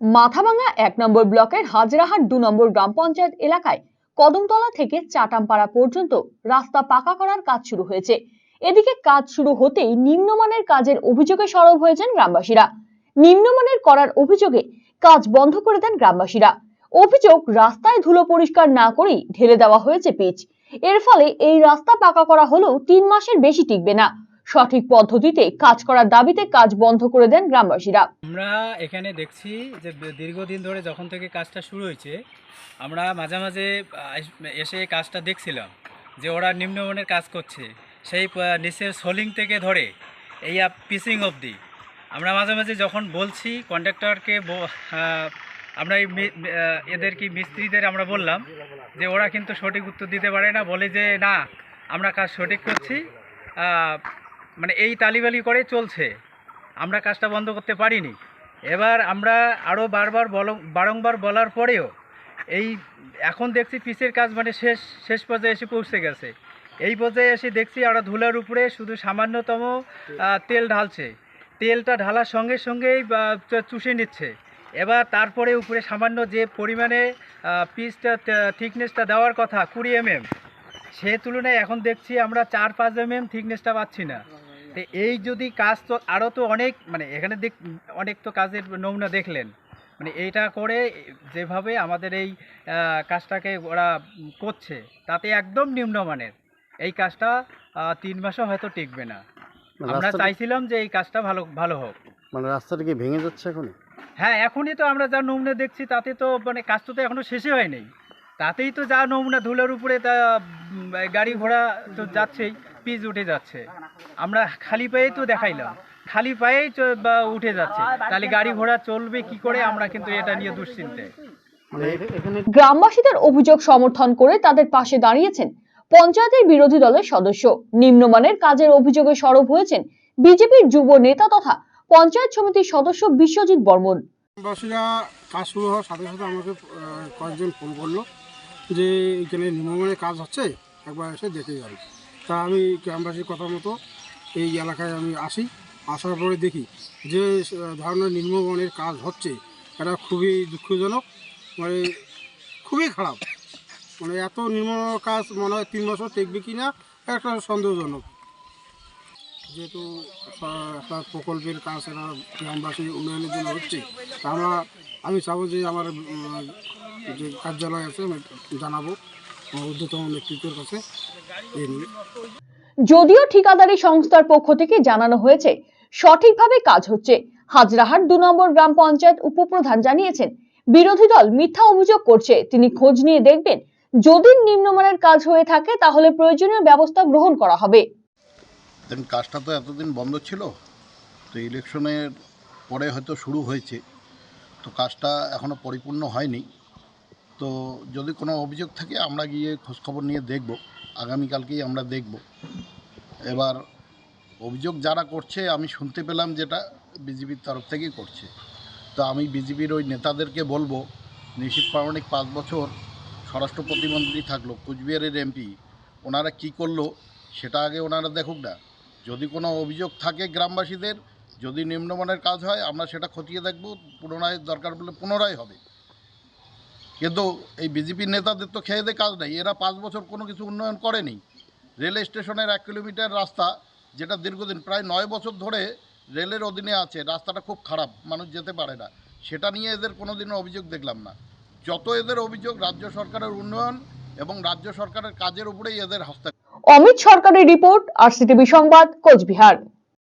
মাথাভাঙা এক নম্বর ব্লকের হাজরাহাট দু নম্বর গ্রাম পঞ্চায়েত এলাকায় কদমতলা থেকে চাটামপাড়া পর্যন্ত রাস্তা পাকা করার কাজ শুরু হয়েছে। এদিকে কাজ শুরু হতেই নিম্নমানের কাজের অভিযোগে সরব হয়েছেন গ্রামবাসীরা। নিম্নমানের করার অভিযোগে কাজ বন্ধ করে দেন গ্রামবাসীরা। অভিযোগ রাস্তায় ধুলো পরিষ্কার না করেই ঢেলে দেওয়া হয়েছে পিচ। এর ফলে এই রাস্তা পাকা করা হলেও তিন মাসের বেশি টিকবে না। সঠিক পদ্ধতিতে কাজ করার দাবিতে কাজ বন্ধ করে দেন গ্রামবাসীরা। আমরা এখানে দেখছি যে দীর্ঘদিন ধরে যখন থেকে কাজটা শুরু হয়েছে, আমরা মাঝে মাঝে এসে কাজটা দেখছিলাম যে ওরা নিম্নমানের কাজ করছে। সেই নিচের সোলিং থেকে ধরে এই পিসিং অবধি। আমরা মাঝে মাঝে যখন বলছি কন্ট্রাক্টরকে আমরা এই এদের কি মিস্ত্রিদের আমরা বললাম যে ওরা কিন্তু সঠিক উত্তর দিতে পারে না, বলে যে না, আমরা কাজ সঠিক করছি। মানে এই তালিবালি করে চলছে। আমরা কাজটা বন্ধ করতে পারিনি। এবার আমরা আরও বারবার বল, বারংবার বলার পরেও এই এখন দেখছি পিসের কাজ মানে শেষ শেষ পর্যায়ে এসে পৌঁছে গেছে। এই পর্যায়ে এসে দেখছি আমরা ধুলার উপরে শুধু সামান্যতম তেল ঢালছে। তেলটা ঢালার সঙ্গে সঙ্গেই চুষে নিচ্ছে। এবার তারপরে উপরে সামান্য যে পরিমাণে পিসটা থিকনেসটা দেওয়ার কথা, কুড়ি এমএম সে তুলনায় এখন দেখছি আমরা চার পাঁচ এমএম থিকনেসটা পাচ্ছি না। তো এই যদি কাজ তো আরও তো অনেক মানে এখানে দেখ অনেক তো কাজের নমুনা দেখলেন। মানে এইটা করে যেভাবে আমাদের এই কাজটাকে ওরা করছে তাতে একদম নিম্নমানের। এই কাজটা তিন মাসও হয়তো টিকবে না। মানে আমরা চাইছিলাম যে এই কাজটা ভালো ভালো হোক। মানে রাস্তাটা কি ভেঙে যাচ্ছে এখন হ্যাঁ এখনই তো আমরা যা নমুনা দেখছি তাতে তো মানে কাজটা তো এখনও শেষই হয়নি। তাতেই তো যা নমুনা ধুলার উপরে তা গাড়ি ঘোড়া তো যাচ্ছেই। পিচ উঠে যাচ্ছে। আমরা খালি পায়েই তো দেখাইলাম। খালি পায়েই উঠে যাচ্ছে। তাহলে গাড়ি ঘোড়া চলবে কি করে? আমরা কিন্তু এটা নিয়ে দুশ্চিন্তে। মানে গ্রামবাসীদের অভিযোগ সমর্থন করে তাদের পাশে দাঁড়িয়েছেন পঞ্চায়েতের বিরোধী দলের সদস্য। নিম্নমানের কাজের অভিযোগে সরব হয়েছেন বিজেপির যুব নেতা তথা পঞ্চায়েত সমিতির সদস্য বিশ্বজিৎ বর্মন। গ্রামবাসীরা কাজ শুরু হওয়ার সাথে সাথে আমাকে কয়েকজন ফোন করল যে এখানে নিম্নমানের কাজ হচ্ছে একবার এসে দেখে যাবে। তা আমি গ্রামবাসীর কথা মতো এই এলাকায় আমি আসি। আসার পরে দেখি যে ধরনের নিম্নমানের কাজ হচ্ছে। এটা খুবই দুঃখজনক মানে খুবই খারাপ। মানে এত নিম্ন কাজ মনে হয় তিন বছর টেকবে কি না একটা সন্দেহজনক। যেহেতু একটা প্রকল্পের কাজ এটা গ্রামবাসীর উন্নয়নের জন্য হচ্ছে আমরা, আমি চাবো যে আমার যে কার্যালয় আছে, আমি জানাব ঊর্ধ্বতম নেতৃত্বের কাছে। যদিও ঠিকাদারি সংস্থার পক্ষ থেকে জানানো হয়েছে, সঠিকভাবে কাজ হচ্ছে। হাজরাহাট দু নম্বর গ্রাম পঞ্চায়েত উপপ্রধান জানিয়েছেন, বিরোধী দল মিথ্যা অভিযোগ করছে। তিনি খোঁজ নিয়ে দেখবেন, যদি নিম্নমানের কাজ হয়ে থাকে, তাহলে প্রয়োজনীয় ব্যবস্থা গ্রহণ করা হবে। কাজটা তো এতদিন বন্ধ ছিল, তো ইলেকশনের পরে হয়তো শুরু হয়েছে, তো কাজটা এখনও পরিপূর্ণ হয়নি। তো যদি কোনো অভিযোগ থাকে, আমরা গিয়ে খোঁজখবর নিয়ে দেখব। আগামীকালকেই আমরা দেখব। এবার অভিযোগ যারা করছে, আমি শুনতে পেলাম যেটা বিজেপির তরফ থেকেই করছে। তো আমি বিজেপির ওই নেতাদেরকে বলব নিশীত প্রামাণিক পাঁচ বছর স্বরাষ্ট্র প্রতিমন্ত্রী থাকল, কুচবিহারের এমপি, ওনারা কি করল সেটা আগে ওনারা দেখুক না। যদি কোনো অভিযোগ থাকে গ্রামবাসীদের, যদি নিম্নমানের কাজ হয়, আমরা সেটা খতিয়ে দেখব, পুনরায় দরকার পড়লে পুনরায় হবে। কিন্তু এই বিজেপির নেতাদের তো খেয়ে কাজ নেই। এরা পাঁচ বছর কোনো কিছু উন্নয়ন করেনি। রেল স্টেশনের এক কিলোমিটার রাস্তা, যেটা দীর্ঘদিন, প্রায় নয় বছর ধরে রেলের অধীনে আছে, রাস্তাটা খুব খারাপ, মানুষ যেতে পারে না। সেটা নিয়ে এদের কোনো দিনও অভিযোগ দেখলাম না। যত এদের অভিযোগ রাজ্য সরকারের উন্নয়ন এবং রাজ্য সরকারের কাজের উপরেই এদের হস্তক্ষেপ অমিত সরকারের রিপোর্ট, আর সিটিভি সংবাদ, কোচবিহার।